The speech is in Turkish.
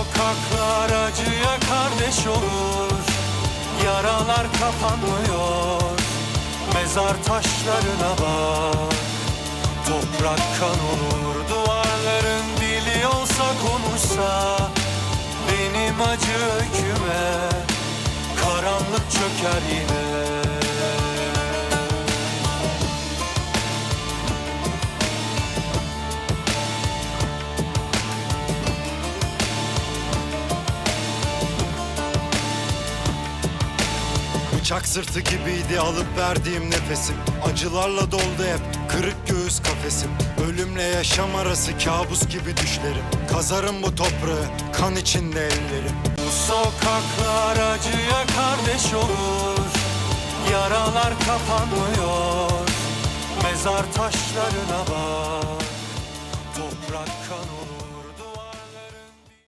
sokaklar acıya kardeş olur. Yaralar kapanmıyor. Mezar taşlarına bak. Toprak kan olur Duvarların dili olsa konuşsa. Benim acı öyküme Karanlık çöker yine Bıçak sırtı gibiydi alıp verdiğim nefesim. Acılarla doldu hep kırık göğüs kafesim. Ölümle yaşam arası kabus gibi düşlerim. Kazarım bu toprağı kan içinde ellerim. Bu sokaklar acıya kardeş olur. Yaralar kapanmıyor. Mezar taşlarına bak